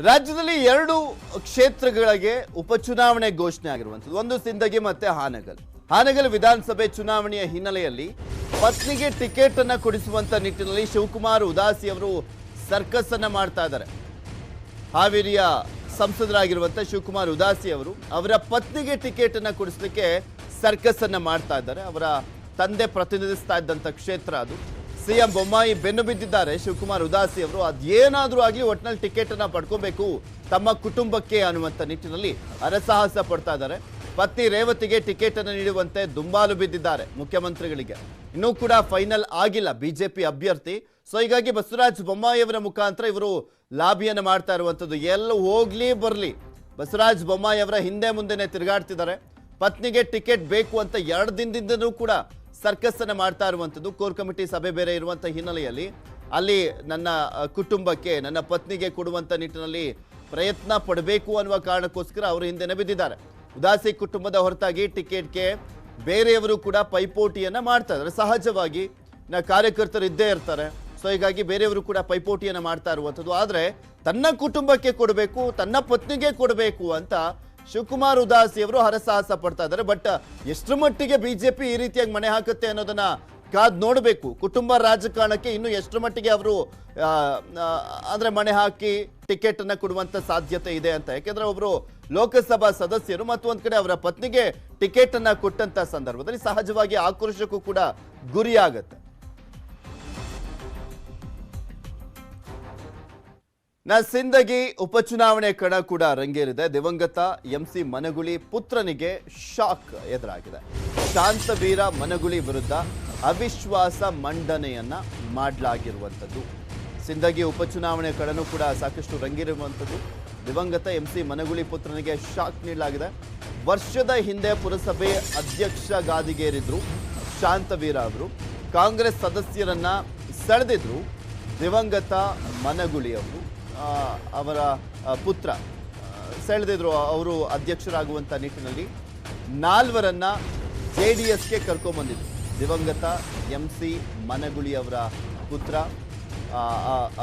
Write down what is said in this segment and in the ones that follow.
ರಾಜ್ಯದಲ್ಲಿ ಎರಡು ಕ್ಷೇತ್ರಗಳಿಗೆ ಉಪಚುನಾವಣೆ ಘೋಷಣೆ ಆಗಿರುವಂಥದ್ದು. ಒಂದು ಸಿಂದಗಿ ಮತ್ತೆ ಹಾನಗಲ್. ಹಾನಗಲ್ ವಿಧಾನಸಭೆ ಚುನಾವಣೆಯ ಹಿನ್ನೆಲೆಯಲ್ಲಿ ಪತ್ನಿಗೆ ಟಿಕೆಟ್ ಅನ್ನ ಕೊಡಿಸುವಂತ ನಿಟ್ಟಿನಲ್ಲಿ ಶಿವಕುಮಾರ್ ಉದಾಸಿ ಅವರು ಸರ್ಕಸ್ ಅನ್ನ ಮಾಡ್ತಾ ಇದ್ದಾರೆ. ಹಾವೇರಿಯ ಸಂಸದರಾಗಿರುವಂತ ಶಿವಕುಮಾರ್ ಉದಾಸಿ ಅವರು ಅವರ ಪತ್ನಿಗೆ ಟಿಕೆಟ್ ಅನ್ನ ಕೊಡಿಸ್ಲಿಕ್ಕೆ ಸರ್ಕಸ್ ಅನ್ನ ಮಾಡ್ತಾ ಇದ್ದಾರೆ. ಅವರ ತಂದೆ ಪ್ರತಿನಿಧಿಸ್ತಾ ಇದ್ದಂಥ ಕ್ಷೇತ್ರ ಅದು. ಸಿಎಂ ಬೊಮ್ಮಾಯಿ ಬೆನ್ನು ಬಿದ್ದಿದ್ದಾರೆ. ಶಿವಕುಮಾರ್ ಉದಾಸಿ ಅವರು ಅದೇನಾದ್ರೂ ಆಗಲಿ ಒಟ್ಟಿನಲ್ಲಿ ಟಿಕೆಟ್ ಅನ್ನ ಪಡ್ಕೋಬೇಕು. ತಮ್ಮ ಕುಟುಂಬಕ್ಕೆ ಅನ್ನುವಂತ ನಿಟ್ಟಿನಲ್ಲಿ ಹರಸಾಹಸ ಪಡ್ತಾ ಇದ್ದಾರೆ. ಪತ್ನಿ ರೇವತಿಗೆ ಟಿಕೆಟ್ ಅನ್ನು ನೀಡುವಂತೆ ದುಂಬಾಲು ಬಿದ್ದಿದ್ದಾರೆ ಮುಖ್ಯಮಂತ್ರಿಗಳಿಗೆ. ಇನ್ನೂ ಕೂಡ ಫೈನಲ್ ಆಗಿಲ್ಲ ಬಿಜೆಪಿ ಅಭ್ಯರ್ಥಿ. ಸೊ ಹೀಗಾಗಿ ಬಸವರಾಜ ಬೊಮ್ಮಾಯಿಯವರ ಮುಖಾಂತರ ಇವರು ಲಾಬಿಯನ್ನು ಮಾಡ್ತಾ ಇರುವಂಥದ್ದು ಎಲ್ಲ ಹೋಗ್ಲಿ ಬರಲಿ. ಬಸವರಾಜ ಬೊಮ್ಮಾಯಿಯವರ ಹಿಂದೆ ಮುಂದೆನೆ ತಿರುಗಾಡ್ತಿದ್ದಾರೆ. ಪತ್ನಿಗೆ ಟಿಕೆಟ್ ಬೇಕು ಅಂತ ಎರಡು ದಿನದಿಂದನೂ ಕೂಡ ಸರ್ಕಸ್ ಅನ್ನ ಮಾಡ್ತಾ ಇರುವಂಥದ್ದು. ಕೋರ್ ಕಮಿಟಿ ಸಭೆ ಬೇರೆ ಇರುವಂಥ ಹಿನ್ನೆಲೆಯಲ್ಲಿ ಅಲ್ಲಿ ನನ್ನ ಕುಟುಂಬಕ್ಕೆ, ನನ್ನ ಪತ್ನಿಗೆ ಕೊಡುವಂಥ ನಿಟ್ಟಿನಲ್ಲಿ ಪ್ರಯತ್ನ ಪಡಬೇಕು ಅನ್ನುವ ಕಾರಣಕ್ಕೋಸ್ಕರ ಅವರು ಹಿಂದೆನೆ ಬಿದ್ದಿದ್ದಾರೆ. ಉದಾಸಿ ಕುಟುಂಬದ ಹೊರತಾಗಿ ಟಿಕೆಟ್ಗೆ ಬೇರೆಯವರು ಕೂಡ ಪೈಪೋಟಿಯನ್ನ ಮಾಡ್ತಾ ಇದ್ದಾರೆ. ಸಹಜವಾಗಿ ನಾ ಕಾರ್ಯಕರ್ತರು ಇದ್ದೇ ಇರ್ತಾರೆ. ಸೊ, ಹೀಗಾಗಿ ಬೇರೆಯವರು ಕೂಡ ಪೈಪೋಟಿಯನ್ನ ಮಾಡ್ತಾ ಇರುವಂಥದ್ದು. ಆದರೆ ತನ್ನ ಕುಟುಂಬಕ್ಕೆ ಕೊಡಬೇಕು, ತನ್ನ ಪತ್ನಿಗೆ ಕೊಡಬೇಕು ಅಂತ ಶಿವಕುಮಾರ್ ಉದಾಸಿಯವರು ಹರಸಾಹಸ ಪಡ್ತಾ ಇದ್ದಾರೆ. ಬಟ್ ಎಷ್ಟರ ಮಟ್ಟಿಗೆ ಬಿಜೆಪಿ ಈ ರೀತಿಯಾಗಿ ಮನೆ ಹಾಕುತ್ತೆ ಅನ್ನೋದನ್ನ ಕಾದ್ ನೋಡಬೇಕು. ಕುಟುಂಬ ರಾಜಕಾರಣಕ್ಕೆ ಇನ್ನು ಎಷ್ಟರ ಮಟ್ಟಿಗೆ ಅವರು ಅಂದ್ರೆ ಮಣೆ ಹಾಕಿ ಟಿಕೆಟ್ ಅನ್ನ ಕೊಡುವಂತ ಸಾಧ್ಯತೆ ಇದೆ ಅಂತ. ಯಾಕೆಂದ್ರೆ ಒಬ್ರು ಲೋಕಸಭಾ ಸದಸ್ಯರು ಮತ್ತು ಒಂದ್ ಕಡೆ ಅವರ ಪತ್ನಿಗೆ ಟಿಕೆಟ್ ಅನ್ನ ಕೊಟ್ಟಂತ ಸಂದರ್ಭದಲ್ಲಿ ಸಹಜವಾಗಿ ಆಕ್ರೋಶಕ್ಕೂ ಕೂಡ ಗುರಿಯಾಗತ್ತೆ. ನ ಸಿಂದಗಿ ಉಪಚುನಾವಣೆ ಕಣ ಕೂಡ ರಂಗೇರಿದೆ. ದಿವಂಗತ ಎಂಸಿ ಮನಗುಳಿ ಪುತ್ರನಿಗೆ ಶಾಕ್ ಎದುರಾಗಿದೆ. ಶಾಂತವೀರ ಮನಗುಳಿ ವಿರುದ್ಧ ಅವಿಶ್ವಾಸ ಮಂಡನೆಯನ್ನ ಮಾಡಲಾಗಿರುವಂಥದ್ದು. ಸಿಂದಗಿ ಉಪಚುನಾವಣೆ ಕಡನು ಕೂಡ ಸಾಕಷ್ಟು ರಂಗಿರುವಂಥದ್ದು ದಿವಂಗತ ಎಂಸಿ ಮನಗುಳಿ ಪುತ್ರನಿಗೆ ಶಾಕ್ ನೀಡಲಾಗಿದೆ. ವರ್ಷದ ಹಿಂದೆ ಪುರಸಭೆ ಅಧ್ಯಕ್ಷ ಗಾದಿಗೇರಿದ್ರು ಶಾಂತವೀರ ಅವರು. ಕಾಂಗ್ರೆಸ್ ಸದಸ್ಯರನ್ನ ಸೆಳೆದಿದ್ರು ದಿವಂಗತ ಮನಗುಳಿ ಅವರು ಅವರ ಪುತ್ರ. ಸೆಳೆದಿದ್ರು ಅವರು ಅಧ್ಯಕ್ಷರಾಗುವಂಥ ನಿಟ್ಟಿನಲ್ಲಿ. ನಾಲ್ವರನ್ನು ಜೆ ಡಿ ಎಸ್ಗೆ ಕರ್ಕೊಂಬಂದಿದ್ರು. ದಿವಂಗತ, ಎಂ ಸಿ ಮನಗುಳಿ ಅವರ ಪುತ್ರ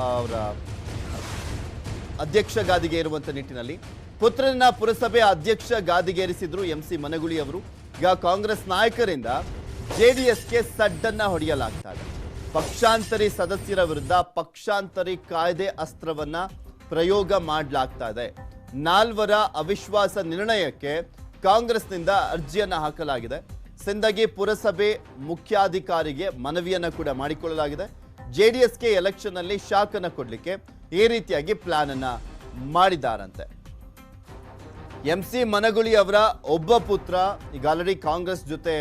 ಅವರ ಅಧ್ಯಕ್ಷ ಗಾದಿಗೆ ಇರುವಂಥ ನಿಟ್ಟಿನಲ್ಲಿ. ಪುತ್ರನ ಪುರಸಭೆ ಅಧ್ಯಕ್ಷ ಗಾದಿಗೇರಿಸಿದ್ರು ಎಂ ಸಿ ಮನಗುಳಿ ಅವರು. ಈಗ ಕಾಂಗ್ರೆಸ್ ನಾಯಕರಿಂದ ಜೆ ಡಿ ಎಸ್ಗೆ ಸಡ್ಡನ್ನ ಹೊಡೆಯಲಾಗ್ತಾ ಇದೆ. ಪಕ್ಷಾಂತರಿ ಸದಸ್ಯರ ವಿರುದ್ಧ ಪಕ್ಷಾಂತರಿ ಕಾಯ್ದೆ ಅಸ್ತ್ರವನ್ನ ಪ್ರಯೋಗ ಮಾಡಲಾಗ್ತಾ ಇದೆ. ನಾಲ್ವರ ಅವಿಶ್ವಾಸ ನಿರ್ಣಯಕ್ಕೆ ಕಾಂಗ್ರೆಸ್ನಿಂದ ಅರ್ಜಿಯನ್ನು ಹಾಕಲಾಗಿದೆ. ಸಿಂದಗಿ ಪುರಸಭೆ ಮುಖ್ಯಾಧಿಕಾರಿಗೆ ಮನವಿಯನ್ನ ಕೂಡ ಮಾಡಿಕೊಳ್ಳಲಾಗಿದೆ. ಜೆ ಎಲೆಕ್ಷನ್ ಎಸ್ಗೆ ಶಾಕ್ ಅನ್ನ ಕೊಡ್ಲಿಕ್ಕೆ ಈ ರೀತಿಯಾಗಿ ಪ್ಲಾನ್ ಅನ್ನ ಮಾಡಿದ್ದಾರಂತೆ ಎಂ ಸಿ ಮನಗುಳಿ ಅವರ ಒಬ್ಬ ಪುತ್ರ ಈಗ ಆಲ್ರೆಡಿ ಕಾಂಗ್ರೆಸ್ ಜೊತೆ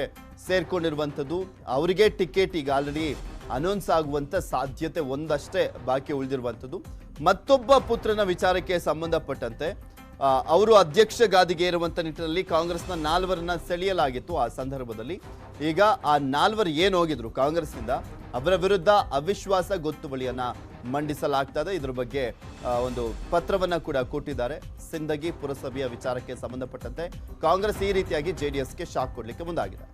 ಸೇರ್ಕೊಂಡಿರುವಂಥದ್ದು. ಅವರಿಗೆ ಟಿಕೆಟ್ ಈಗ ಆಲ್ರೆಡಿ ಅನೌನ್ಸ್ ಆಗುವಂತ ಸಾಧ್ಯತೆ ಒಂದಷ್ಟೇ ಬಾಕಿ ಉಳಿದಿರುವಂಥದ್ದು. ಮತ್ತೊಬ್ಬ ಪುತ್ರನ ವಿಚಾರಕ್ಕೆ ಸಂಬಂಧಪಟ್ಟಂತೆ ಅವರು ಅಧ್ಯಕ್ಷ ಗಾದಿಗೆ ಇರುವಂತ ನಿಟ್ಟಿನಲ್ಲಿ ಕಾಂಗ್ರೆಸ್ನ ನಾಲ್ವರನ್ನ ಸೆಳೆಯಲಾಗಿತ್ತು ಆ ಸಂದರ್ಭದಲ್ಲಿ. ಈಗ ಆ ನಾಲ್ವರು ಏನು ಹೋಗಿದ್ರು ಕಾಂಗ್ರೆಸ್ನಿಂದ, ಅವರ ವಿರುದ್ಧ ಅವಿಶ್ವಾಸ ಗೊತ್ತುವಳಿಯನ್ನ ಮಂಡಿಸಲಾಗ್ತದೆ. ಇದ್ರ ಬಗ್ಗೆ ಒಂದು ಪತ್ರವನ್ನ ಕೂಡ ಕೊಟ್ಟಿದ್ದಾರೆ. ಸಿಂದಗಿ ಪುರಸಭೆಯ ವಿಚಾರಕ್ಕೆ ಸಂಬಂಧಪಟ್ಟಂತೆ ಕಾಂಗ್ರೆಸ್ ಈ ರೀತಿಯಾಗಿ ಜೆಡಿಎಸ್ಗೆ ಶಾಕ್ ಕೊಡಲಿಕ್ಕೆ ಮುಂದಾಗಿದೆ.